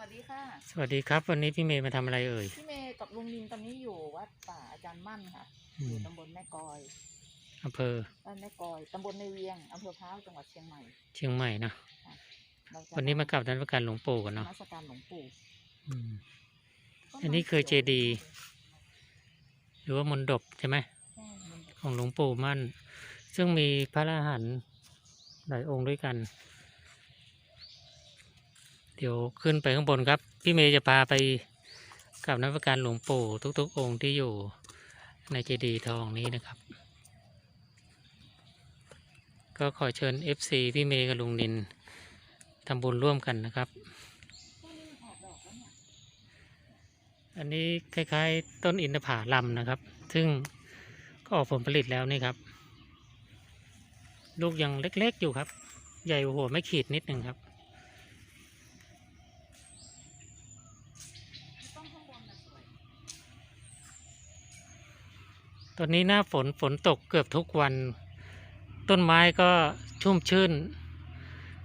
วัสดีค่ะ สวัสดีครับ วันนี้พี่เมย์มาทำอะไรเอ่ย พี่เมย์กับลุงนินตอนนี้อยู่วัดป่าอาจารย์มั่นค่ะ อือยู่มตำบลแม่กอยอำเภอบ้านแม่กอย ตำบลในเวียงอำเภอพร้าวจังหวัดเชียงใหม่เชียงใหม่นะเราจะวันนี้มากราบท่านประการหลวงปู่กันนเนาะมัสการหลวงปู่อืมอันนี้คือเจดีย์ หรือว่ามนดบใช่ไหมใช่มันของหลวงปู่มั่น ซึ่งมีพระอรหันต์หลายองค์ด้วยกัน เดี๋ยวขึ้นไปข้างบนครับ พี่เมย์จะพาไปกราบนมัสการหลวงปู่ทุกๆ องค์ที่อยู่ในเจดีย์ทองนี้นะครับ ก็ขอเชิญ FC พี่เมย์กับลุงนินทำบุญร่วมกันนะครับ อันนี้คล้าย ๆ ต้นอินทผลัมนะครับ ซึ่งก็ออกผลผลิตแล้วนี่ครับ ลูกยังเล็กๆอยู่ครับ ใหญ่หัวไม่ขีดนิดหนึ่งครับ ต้นข้างบนน่ะสวย ตอนนี้หน้าฝนฝนตกเกือบทุกวัน ต้นไม้ก็ชุ่มชื่น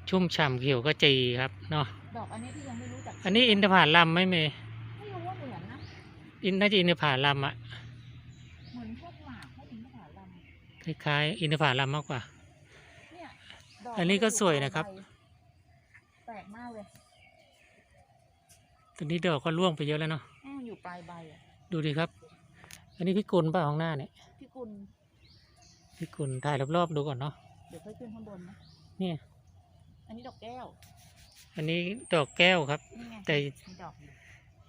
ชุ่มฉ่ำเขียวก็จีครับเนาะดอกอันนี้พี่ยังไม่รู้จักอันนี้อินทผลัมไหม่เมย์ไม่รู้ว่าเหมือนนะอินน่าจะอินทผลัมอะเหมือนพวกหมากพวกอินทผลัมคล้ายๆอินทผลัมมากกว่าเนี่ยดกอันนี้ก็สวยนะครับ แปลกมากเลยตอนนี้ดอกก็ร่วงไปเยอะแล้วเนาะแม่งอยู่ปลายใบอะดูดิครับ อันนี้พี่กุลป่ะของหน้าเนี่ยพี่กุลพี่กุลถ่ายรอบๆดูก่อนเนาะเดี๋ยวค่อยขึ้นข้างบนนะเนี่ย อันนี้ดอกแก้ว อันนี้ดอกแก้วครับ นี่ไงแต่มีดอกอยู่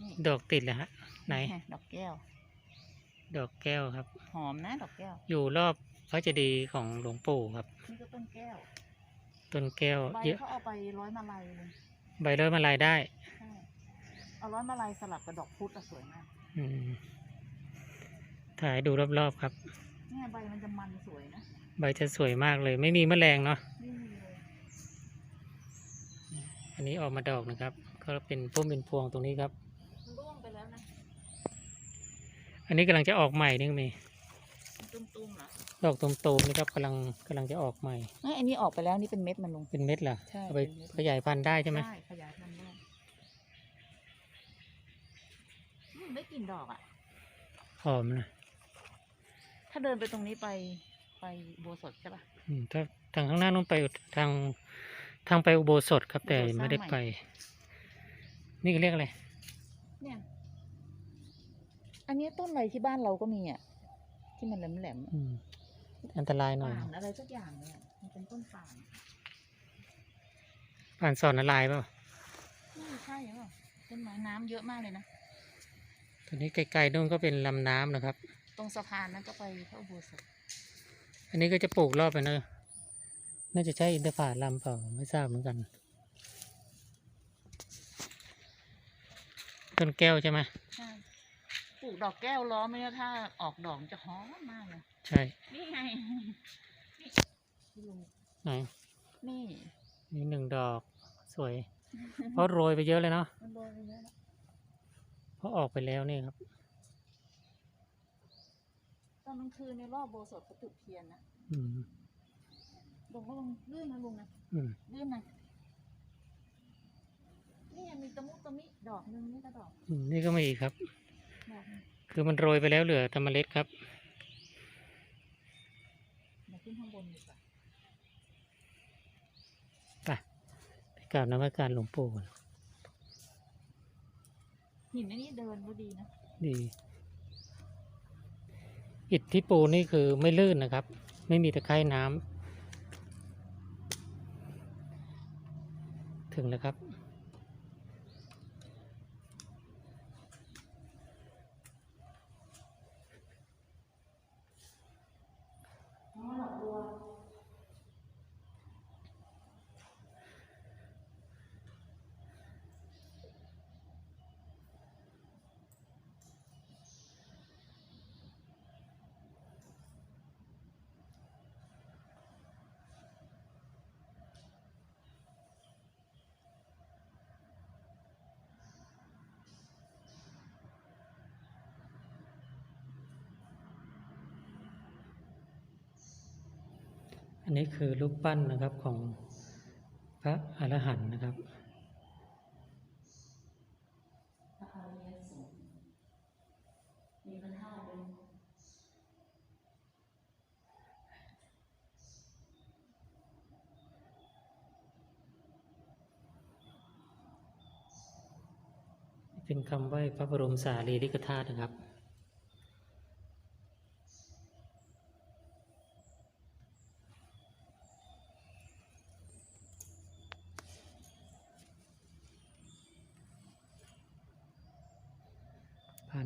นี่ดอกติดแล้วฮะ ไหนงดอกแก้ว ดอกแก้วครับ หอมนะดอกแก้ว อยู่รอบพระเจดีย์ของหลวงปู่ครับ นี่ก็ต้นแก้ว ต้นแก้วใบเยอะเขาเอาไปร้อยมาลัยเลยใบเลื่อยมาลายได้ ใช่เอาร้อยมาลัยสลับกับดอกพุธอะสวยมาก อืม ถ่ายดูรอบๆครับ เนี่ยใบมันจะมันสวยนะ ใบจะสวยมากเลย ไม่มีแมลงเนาะ ไม่มีเลยอันนี้ออกมาดอกนะครับ ก็เป็นพุ่มเป็นพวงตรงนี้ครับ มันร่วงไปแล้วนะอันนี้กำลังจะออกใหม่นี่มีมันตุ้มๆเหรอดอกตูมๆนี่ครับกำลังกำลังจะออกใหม่เอ้ยอันนี้ออกไปแล้วนี่เป็นเม็ดมันลง เป็นเม็ดเหรอใช่เอาไปเป็นเม็ด ขยายพันธุ์ได้ใช่ไหมใช่ขยายพันธุ์ได้อืมได้กลิ่นดอกอะหอมนะ ถ้าเดินไปตรงนี้ไปไปโบสถ์ใช่ปะอืมถ้าทางข้างหน้านู้นไปทางทางไปอุโบสถครับ แต่อุโบสถสร้างไม่ได้ใหม่ไป นี่ก็เรียกอะไรเนี่ย อันนี้ต้นอะไรที่บ้านเราก็มีอะ ที่มันแหลมๆอะอืมอันตรายหน่อยป่านอะไรสักอย่างเนี่ยมันเป็นต้นป่านผ่านสอนละลายเปล่าไม่ใช่หรอต้นไม้น้ำเยอะมากเลยนะตอนนี้ไกลๆนู่นก็เป็นลำน้ำนะครับ ตรงสะพานนั้นก็ไปพระอุโบสถอันนี้ก็จะปลูกรอบไปเนอะน่าจะใช่อินทผลัมเปล่าไม่ทราบเหมือนกัน ต้นแก้วใช่ไหมใช่ปลูกดอกแก้วล้อมไม่ได้ถ้าออกดอกมันจะหอมมากเลยใช่นี่ไงนี่พี่ลุงไหนนี่นี่หนึ่งดอกสวย เพราะโรยไปเยอะเลยเนาะมันโดนไปเยอะแล้ว เพราะออกไปแล้วนี่ครับต อนกลางคืนในรอบโบสถเขาจุดเทียนนะอืมลุงก็ลงลื่นนะลุงนะอืมลื่นนะนี่ยังมีตะมุตะมิดอกหนึงนี่ก็ดอกอืมนี่ก็มีอีกครับ ดอกหนึ่งคือมันโรยไปแล้วเหลือแต่เมล็ดครับ เดี๋ยวขึ้นข้างบนดีกว่าไปไปกราบนมัสการหลวงปู่ก่อนหินอันนี้เดินก็ดีนะดี อิฐที่ปูนี่คือไม่ลื่นนะครับ ไม่มีตะไคร่น้ำถึงแล้วครับ อันนี้คือรูปปั้นนะครับของพระอรหันต์นะครับเป็นคำไหว้พระบรมสารีริกธาตุนะครับ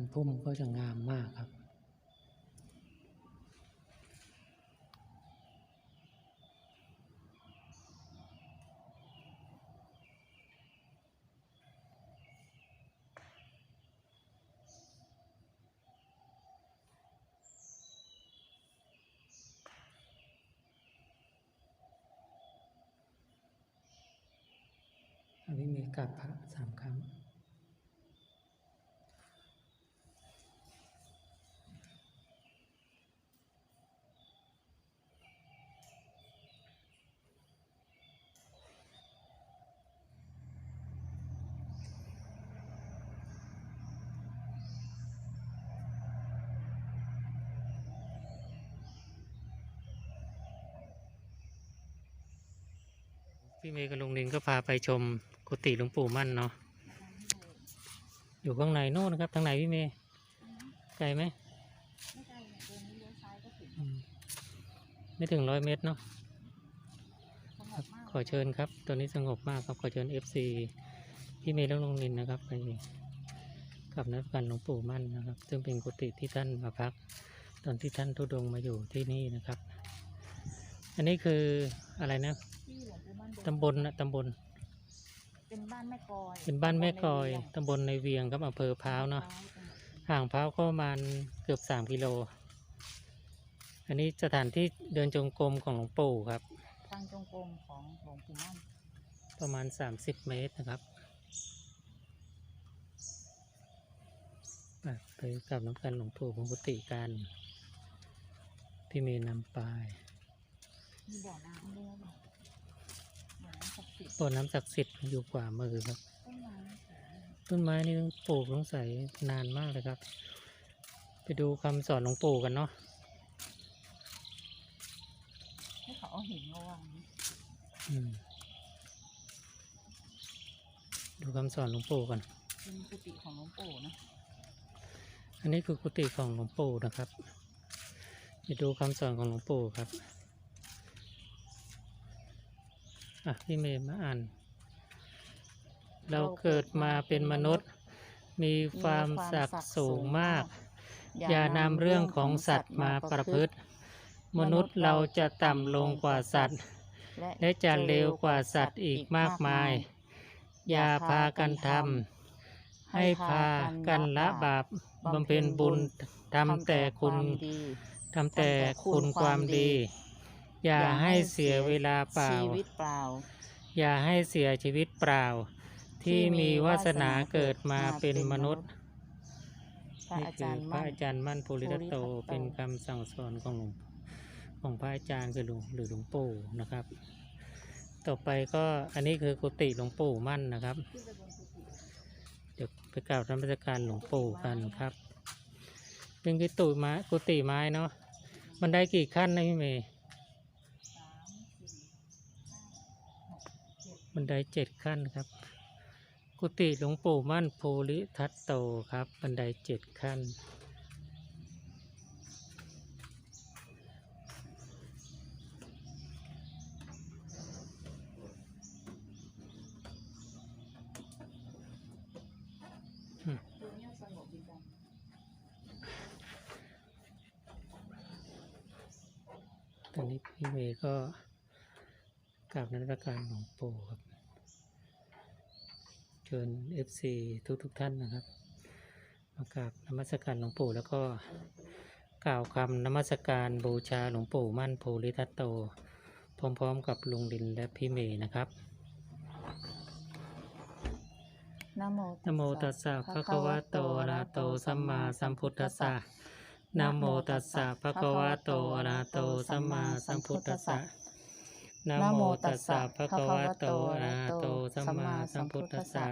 านพุ่มก็จะงามมากครับอภิเมกราบพระสามครั้ง พี่เมย์กับลุงนินก็พาไปชมกุฏิหลวงปู่มั่นเนาะอยู่ข้างในโน่นนะครับทางไหนพี่เมย์ไกลไหมไม่ถึงร้อยเมตรเนาะขอเชิญครับ ตัวนี้สงบมากครับขอเชิญ FC พี่เมย์และลุงนินนะครับไปกับนักการหลวงปู่มั่นนะครับ ซึ่งเป็นกุฏิที่ท่านมาพัก ตอนที่ท่านทุดงมาอยู่ที่นี่นะครับ อันนี้คือ อะไรนะที่หลวงปู่มั่นเดินตำบลนะตำบล เป็นบ้านแม่กอยเป็นบ้านแม่กอยตำบลในเวีงตำบลในเวียงครับอำเภอพร้าวเนาะพร้าวจังหวัดห่างพร้าวก็ประมาณเกือบสามกิโล อันนี้สถานที่เดินจงกรมของหลวงปู่ครับ ทางจงกรมของหลวงปู่มั่นประมาณสามสิบเมตรนะครับอะไปกับน้ำกันหลวงปู่ของกุฏิกัน พี่เมย์นำไปมี บ่อน้ำด้วยนะบ่อน้ำศักดิ์สิทธิ์ต้นน้ำศักดิ์สิทธิ์อยู่ขวามือครับ ต้นไม้สวยต้นไม้นี่ต้องปลูกต้องใส่นานมากเลยครับ ไปดูคำสอนหลวงปู่กันเนาะให้เขาเอาหินมาวางอืมดูคำสอนหลวงปู่กันเป็นกุฏิของหลวงปู่นะ อันนี้คือกุฏิของหลวงปู่นะครับ ไปดูคำสอนของหลวงปู่ครับ อะพี่เมย์มาอ่าน เราเกิดมาเป็นมนุษย์ มีความศักดิ์สูงมาก อย่านำเรื่องของสัตว์มาประพฤติ มนุษย์เราจะต่ำลงกว่าสัตว์ และจะเลวกว่าสัตว์อีกมากมาย อย่าพากันทำให้พากันละบาปบำเพ็ญบุญทำแต่คุณทำแต่คุณความดี อย่าให้เสียเวลาเปล่า ชีวิตเปล่า อย่าให้เสียชีวิตเปล่า ที่มีวาสนาเกิดมาเป็นมนุษย์พระนี่อาคืจาอรย์พระมั่นอาจารย์มั่นภูริทัตโตภูริทัตโตเป็นคำสั่งสอนของหลวงของพระอาจารย์คือหลวงหรือหลวงปู่นะครับ ต่อไปก็อันนี้คือกุฏิหลวงปู่มั่นนะครับ เดี๋ยวไปกราบนมัสการหลวงปู่กันครับเป็นกุฏิไม้กุฏิไม้เนาะบันไดกี่ขั้นนะพี่เมย์ บันไดเจ็ดขั้นครับ กุฏิหลวงปู่มั่นภูริทัตโตครับ บันไดเจ็ดขั้น ตอนนี้พี่เมย์ก็ กราบนมัสการหลวงปู่ครับ เชิญ FC ทุกทุกๆท่านนะครับ มากราบนมัสการหลวงปู่แล้วก็ กล่าวคำนมัสการบูชาหลวงปู่มั่นภูริทัตโต พร้อมๆ กับลุงดินและพี่เมย์นะครับนะโมนะโมตัสสะภะคะวะโตอะระหะโตสัมมาสัมพุทธัสสะนะโมตัสสะภะคะวะโตอะระหะโตสัมมาสัมพุทธัสสะ นะโมตัสสะภะคะวะโตอะระหะโตสัมมาสัมพุทธัสสะ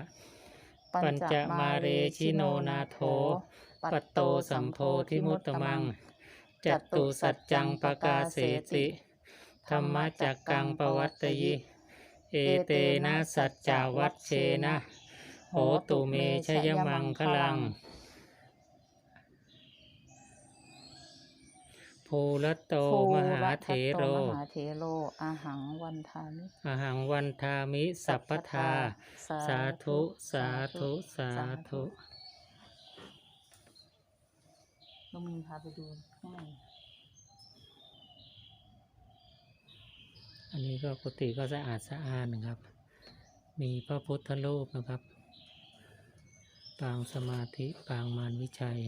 ปัญจมาเรชิโนนาโถปัตโตสัมโพธิมุตตมังจัตตุสัจจังปกาเสติธรรมจักกังปวัตตยิ เอเตนะสัจจาวัชเชนะโหตุเมชยมังคลัง ภูรัตโตโพมหารัเถตโตโรมหาเถโรอาหังวันทามิอหังวันทามิสัพพทา สาธุ สาธุ สาธุลงมือพาไปดูข้างในอันนี้ก็กุฏิก็สะอาดสะอาดนะครับ มีพระพุทธรูปนะครับ ปางสมาธิ ปางมารวิชัย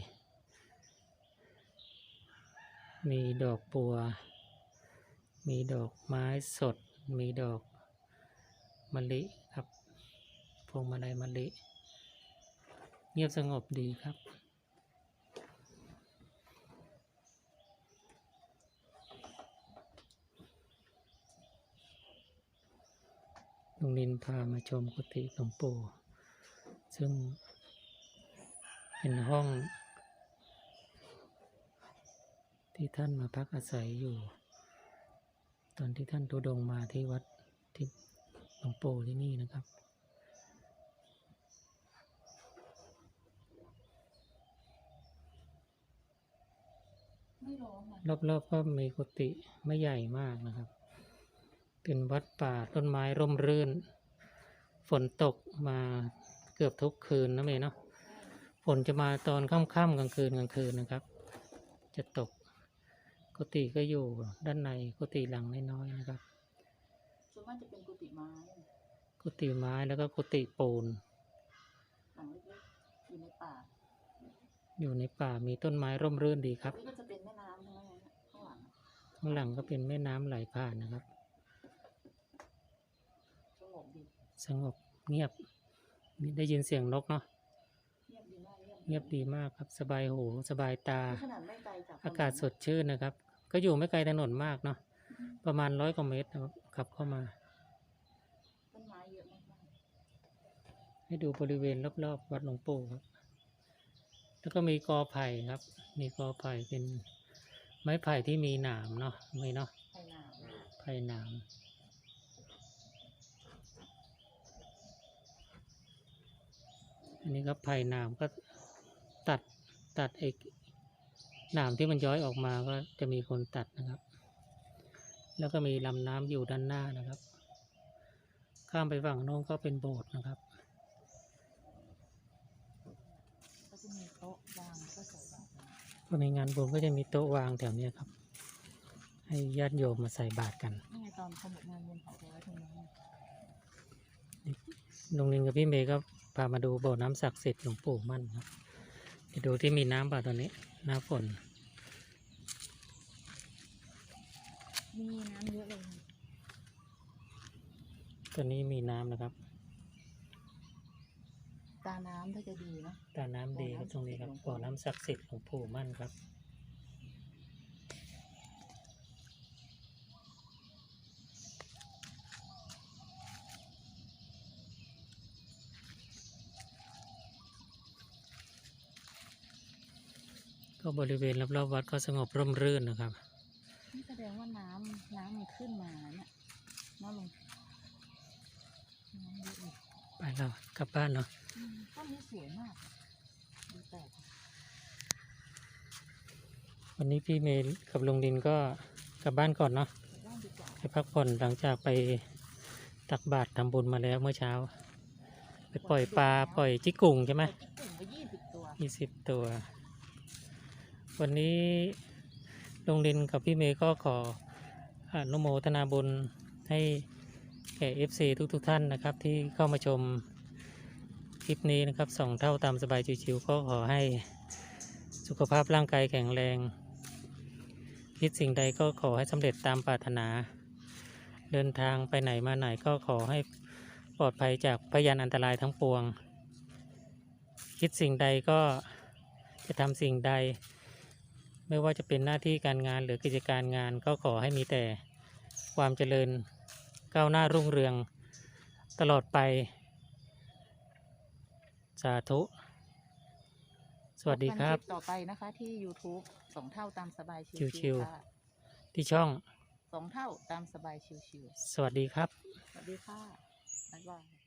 มีดอกบัว มีดอกไม้สด มีดอกมะลิครับ พวงมาลัยมะลิ เงียบสงบดีครับลุงนินพามาชมกุฏิหลวงปู่ ซึ่งเป็นห้อง ที่ท่านมาพักอาศัยอยู่ ตอนที่ท่านทุดงมาที่วัดที่หลวงปู่ที่นี่นะครับรอนนะรอบๆก็มีกุฏิไม่ใหญ่มากนะครับ เป็นวัดป่าต้นไม้ร่มรื่น ฝนตกมาเกือบทุกคืนนะเมย์เนาะฝนจะมาตอนค่ำๆกลางคืนกลางคืนนะครับ จะตก กุฏิก็อยู่ด้านในกุฏิหลังน้อยๆนะครับส่วนมากจะเป็นกุฏิไม้ กุฏิไม้แล้วก็กุฏิปูนหลังเล็กๆอยู่ในป่า อยู่ในป่ามีต้นไม้ร่มรื่นดีครับนี่ก็จะเป็นแม่น้ำทั้งนั้นนะข้างหลังข้างหลังก็เป็นแม่น้ำไหลผ่านนะครับสงบดีสงบเงียบมีได้ยินเสียงนกเนาะ เงียบดีมากเงียบเงียบดีมากครับ สบายหูสบายตานี่ขนาดไม่ไกลจากอากาศสดชื่นนะครับ ก็อยู่ไม่ไกลถนนมากเนาะประมาณร้อยกว่าเมตรนะครับขับเข้ามาต้นไม้เยอะมากให้ดูบริเวณรอบๆวัดหลวงปู่ครับ แล้วก็มีกอไผ่ครับ มีกอไผ่เป็นไม้ไผ่ที่มีหนามเนาะไม่เนาะๆไผ่หนาวไผ่หนามอันนี้ครับไผ่หนามก็ ตัดตัดไอ้หนามที่มันย้อยออกมาก็จะมีคนตัดนะครับ แล้วก็มีลำน้ำอยู่ด้านหน้านะครับ ข้ามไปฝั่งโน้นก็เป็นโบสถ์นะครับก็จะมีโต๊ะวางก็ใส่บาตรนะก็ในงานบุญก็จะมีโต๊ะวางแถวเนี้ยครับ ให้ญาติโยมมาใส่บาตรกันนี่ไงตอนขบวนงานบุญเขาจะไว้ตรงนี้นลุงลิงกับพี่เมย์ก็พามาดูบ่อน้ำศักดิ์สิทธิ์หลวงปู่มั่นครับ ไปดูที่มีน้ำป่ะตอนนี้หน้าฝน มีน้ำเยอะเลย ตอนนี้มีน้ำนะครับ ตาน้ำถ้าจะดีเนาะ ตาน้ำดีครับตรงนี้ครับบ่อน้ำศักดิ์สิทธิ์หลวงปู่มั่นครับ บริเวณรอบๆวัดก็สงบร่มรื่นนะครับ นี่แสดงว่าน้ำน้ำมันขึ้นมาเนี่ยน้ำลงน้ำเยอะเลยไปแล้วกลับบ้านเนาะอืมต้นนี้สวยมากดูแปลกวันนี้พี่เมย์กับลุงดินก็กลับบ้านก่อนเนาะว่างดีกว่าไปพักผ่อนหลังจากไปตักบาตรทำบุญมาแล้วเมื่อเช้า ไปปล่อยปลาปล่อยจิกกุ่งใช่ไหมแต่ญี่ปุ่นก็ยี่สิบตัว ยี่สิบตัว วันนี้ลุงดินกับพี่เมย์ก็ขออนุโมทนาบุญให้แก่ FC ทุกๆทท่านนะครับ ที่เข้ามาชมคลิปนี้นะครับสองเท่าตามสบายชิวๆก็ขอให้สุขภาพร่างกายแข็งแรง คิดสิ่งใดก็ขอให้สำเร็จตามปรารถนา เดินทางไปไหนมาไหนก็ขอให้ปลอดภัยจากพยานอันตรายทั้งปวง คิดสิ่งใดก็จะทำสิ่งใด ไม่ว่าจะเป็นหน้าที่การงานหรือกิจการงานก็ขอให้มีแต่ความเจริญก้าวหน้ารุ่งเรืองตลอดไป สาธุ สวัสดีครับพกันลิปต่อไปนะคะที่ YouTube สองเท่าตามสบายชิชิววๆๆค่ะที่ช่องสองเท่าตามสบายชิวสวัสดีครับๆสวัสดีค่ะบ๊ายบาย